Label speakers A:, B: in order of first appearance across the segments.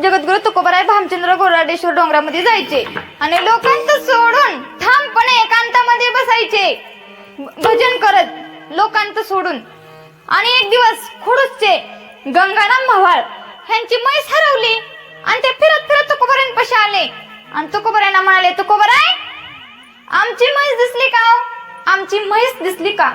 A: जगद्गुरु तुकोबराय भामचंद्र गोराडेश्वर डोंगरामध्ये जायचे. आणि लोकांचं सोडून ठामपणे एकांतामध्ये बसायचे. भजन करत लोकांचं सोडून. आणि एक दिवस खुडूसचे गंगाराम मव्हाळ ह्यांची म्हैस हरवली. आणि ते फिरत फिरत तुकोबरांपाशी आले. आणि तुकोबरांना म्हणाले तुकोबराय आमची म्हैस दिसली का हो? आमची म्हैस दिसली का?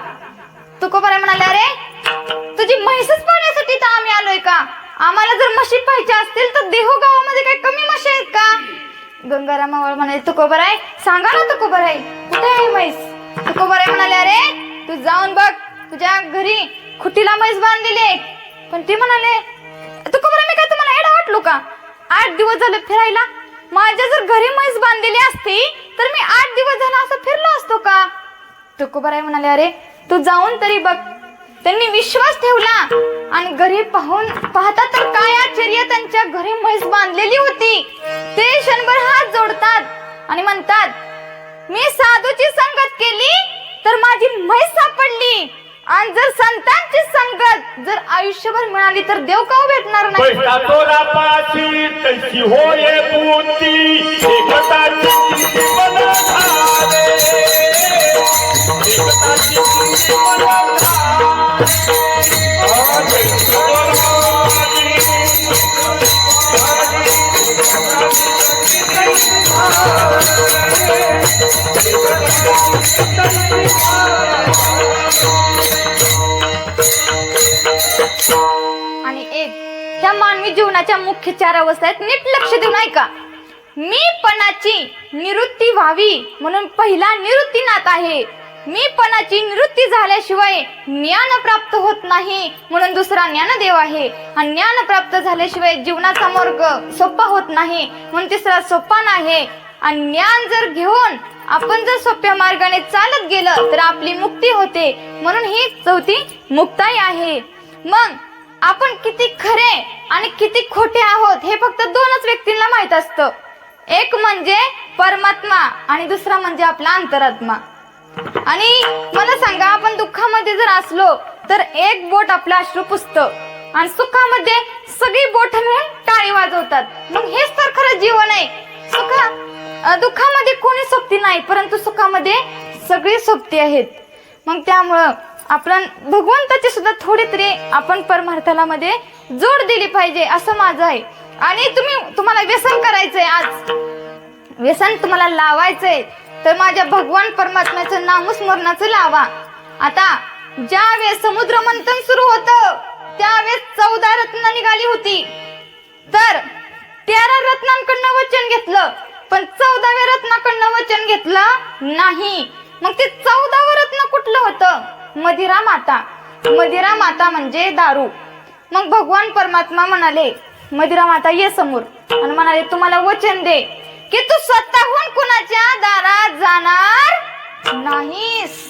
A: तुकोबराय म्हणाले अरे तुझी म्हैसच पाहण्यासाठी तर आम्ही आलोय का? आम्हाला जर म्हशी पाहिजे असतील तर देहू गावामध्ये काही कमी म्हशी आहेत का? गंगाराम मावळ म्हणाले आहे? सांगा ना तुकोबराय कुठे आहे म्हैस? तुकोबराय म्हणाले अरे तू जाऊन बघ. तुझ्या घरी खुटीला म्हैस बांधलेली आहे. पण ते म्हणाले तुकोबराय मी काय तुम्हाला एडा वाटलो का? आठ दिवस झाले फिरायला. माझ्या जर घरी म्हैस बांधलेली असती तर मी आठ दिवस झाला असं फिरलो असतो का? तुकोबराय म्हणाले अरे तू जाऊन तरी बघ. त्यांनी विश्वास ठेवला. आणि घरी पाहून पाहता तर काय आश्चर्य त्यांच्या घरी म्हैस बांधलेली होती. ते क्षणभर हात जोडतात आणि म्हणतात मी साधूची संगत केली तर माझी म्हैस सापडली. आणि जर संतांची संगत जर आयुष्यभर मिळाली तर देव का भेटणार नाही?
B: तैसी होय
A: जीवनाच्या मुख्य चार अवस्था आहेत. नीट लक्ष देऊन ऐका. मीपणाची निवृत्ती व्हावी म्हणून पहिला निवृत्तीनाथ आहे. मीपणाची निवृत्ती झाल्याशिवाय ज्ञान प्राप्त होत नाही म्हणून दुसरा ज्ञानदेव आहे. आणि ज्ञान प्राप्त झाल्याशिवाय जीवनाचा मार्ग सोपा होत नाही म्हणून तिसरा सोपान आहे. आणि ज्ञान जर घेऊन आपण जर सोप्या मार्गाने चालत गेलं तर आपली मुक्ती होते म्हणून ही चौथी मुक्ताई आहे. मग आपण किती खरे आणि किती खोटे आहोत हे फक्त दोनच व्यक्तींना माहीत असतं. एक म्हणजे परमात्मा आणि दुसरा म्हणजे आपला अंतरात्मा. आणि मला सांगा आपण दुःखामध्ये जर असलो तर एक बोट आपलं अश्रू पुसतं आणि सुखामध्ये सगळी बोट मिळून टाळी वाजवतात. मग हेच तर खरं जीवन आहे. सुखा दुःखामध्ये कोणी सोबती नाही परंतु सुखामध्ये सगळी सोबती आहेत. मग त्यामुळं आपण भगवंताची सुद्धा थोडी तरी आपण परमार्थालामध्ये जोड दिली पाहिजे असं माझं आहे. आणि तुम्ही तुम्हाला व्यसन करायचंय आज. व्यसन तुम्हाला लावायचंय. तर माझ्या भगवान परमात्म्याचं नामस्मरणाचं लावा. आता ज्यावेळेस समुद्र मंथन सुरू होतं त्यावेळेस चौदा रत्न निघाली होती. तर तेरा रत्नांकडनं वचन घेतलं पण चौदाव्या रत्नाकडनं वचन घेतलं नाही. मग ते चौदावं रत्न कुठलं होतं? मदिरा माता. मदिरा माता म्हणजे दारू. मग भगवान परमात्मा म्हणाले मदिरा माता ये समोर. आणि म्हणाले तुम्हाला वचन दे की तू स्वतःहून कुणाच्या दारात जाणार नाहीस.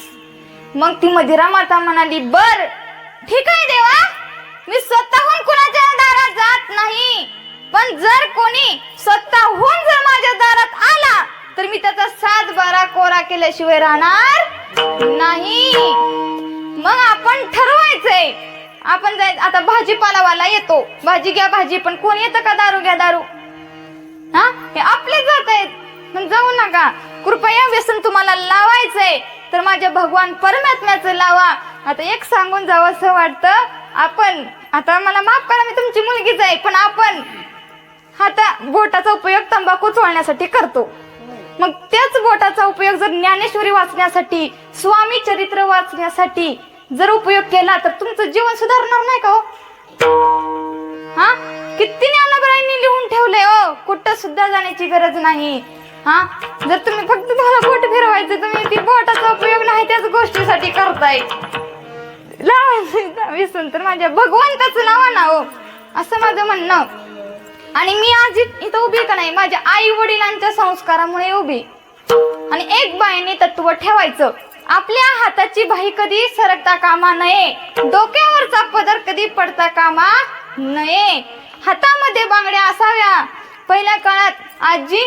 A: मग ती मदिरा माता म्हणाली बर ठीक आहे देवा. मी स्वतःहून कुणाच्या दारात जात नाही. पण जर कोणी स्वतःहून जर माझ्या दारात आला तर मी त्याचा सात बारा कोरा केल्याशिवाय राहणार नाही. मग आपण ठरवायचंय. आपण जाय आता भाजीपालावाला येतो. भाजी घ्या भाजी. पण कोण येतं का दारू घ्या दारू? हा? हे आपले जात आहेत. मग जाऊ नका. कृपया व्यसन तुम्हाला लावायचंय. तर माझ्या भगवान परमात्म्याचं लावा. आता एक सांगून जावं असं वाटतं. आपण आता मला माफ करा मी तुमची मुलगीच आहे. पण आपण आता बोटाचा उपयोग तंबाखू चोळण्यासाठी करतो. मग त्याच बोटाचा उपयोग जर ज्ञानेश्वरी वाचण्यासाठी स्वामी चरित्र वाचण्यासाठी जर उपयोग केला तर तुमचं जीवन सुधारणार नाही का हो? हा? किती ज्ञानोबरांनी लिहून ठेवलंय हो? कुठं सुद्धा जाण्याची गरज नाही. हा? जर तुम्ही फक्त तुम्हाला बोट फिरवायचं तुम्ही ती बोटाचा उपयोग नाही त्याच गोष्टीसाठी करताय. लावायचं विसरून तर माझ्या भगवंताचं नाव ना हो. असं माझं म्हणणं. आणि मी आज इथं उभी का नाही माझ्या आई वडिलांच्या संस्कारामुळे उभी. आणि एक बाईने तत्व ठेवायचं. आपल्या हाताची बाही कधी सरकता कामा नये डोक्यावरचा पदर कधी पडता कामा नये. हातामध्ये बांगड्या असाव्या. पहिल्या काळात आजी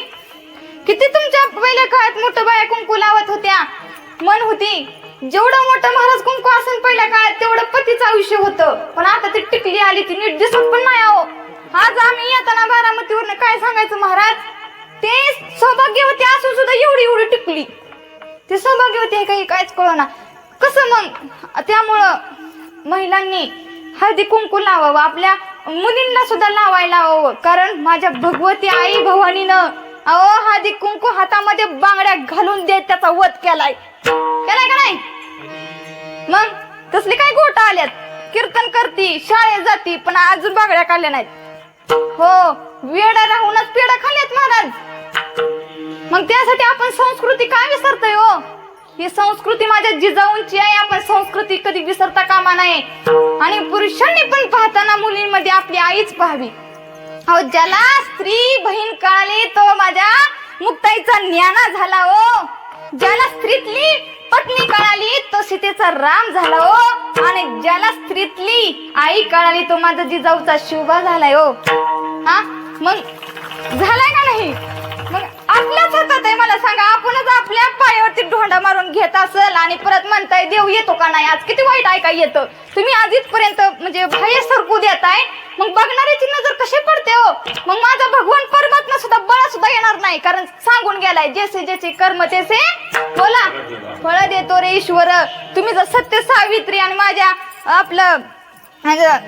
A: किती तुमच्या पहिल्या काळात मोठं बाया कुंकू लावत होत्या? मन होती जेवढं मोठं महाराज कुंकू असेल पहिल्या काळात तेवढं पतीचं आयुष्य होतं. पण आता ती टिकली आली ती नीट दिसत पण नाही आहो. आज आम्ही येताना बारामतीवरून काय सांगायचं महाराज? ते सौभाग्यवती असून सुद्धा एवढी एवढी टिकली. ते सहभागी होते काही काहीच कळना कसं मग? त्यामुळं महिलांनी हळदी कुंकू लावावं आपल्या मुलींना सुद्धा लावायला हवं. कारण माझ्या भगवती आई भवानीनं अहो हळदी कुंकू हातामध्ये बांगड्या घालून देत त्याचा वध केलाय. केलाय का नाही? मग तसले काय गोट आल्यात? कीर्तन करती शाळेत जाती पण अजून बांगड्या काढल्या नाहीत. हो वेडा राहूनच पेडा खाल्ल्यात महाराज. मग त्यासाठी आपण संस्कृती काय विसरतोय हो? ही संस्कृती माझ्या जिजाऊंची आहे. आपण संस्कृती कधी विसरता कामा नये. आणि पुरुषांनी पण पाहताना मुलींमध्ये आपली आईच पाहावी. अहो ज्याला स्त्री बहीण कळाली तो माझ्या मुक्ताईचा ज्ञाना झाला हो. ज्याला स्त्रीतली पत्नी कळाली तो सीतेचा राम झाला हो. आणि ज्याला स्त्रीतली आई कळाली तो माझा जिजाऊचा शिवबा झालाय हो. हा? मग झालाय का नाही? आपल्याच हातात आहे मला सांगा आपणच आपल्या पायावरती ढोंडा मारून घेत असेल आणि परत म्हणताय देव येतो का नाही आज? किती वाईट ऐका येतं? तुम्ही आज इथपर्यंत म्हणजे बाह्य सरकू देताय मग बघणाऱ्याची नजर कशी पडते हो? मग माझा भगवान परमात्मा सुद्धा बळा सुद्धा येणार नाही कारण सांगून गेलाय जेसे जेसे कर्म तेसे बोला फळ देतो रे ईश्वर. तुम्ही जर सत्य सावित्री आणि माझ्या आपलं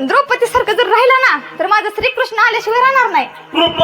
A: द्रौपदी सारखं जर राहिला ना तर माझं श्रीकृष्ण आल्याशिवाय राहणार नाही.
B: कृप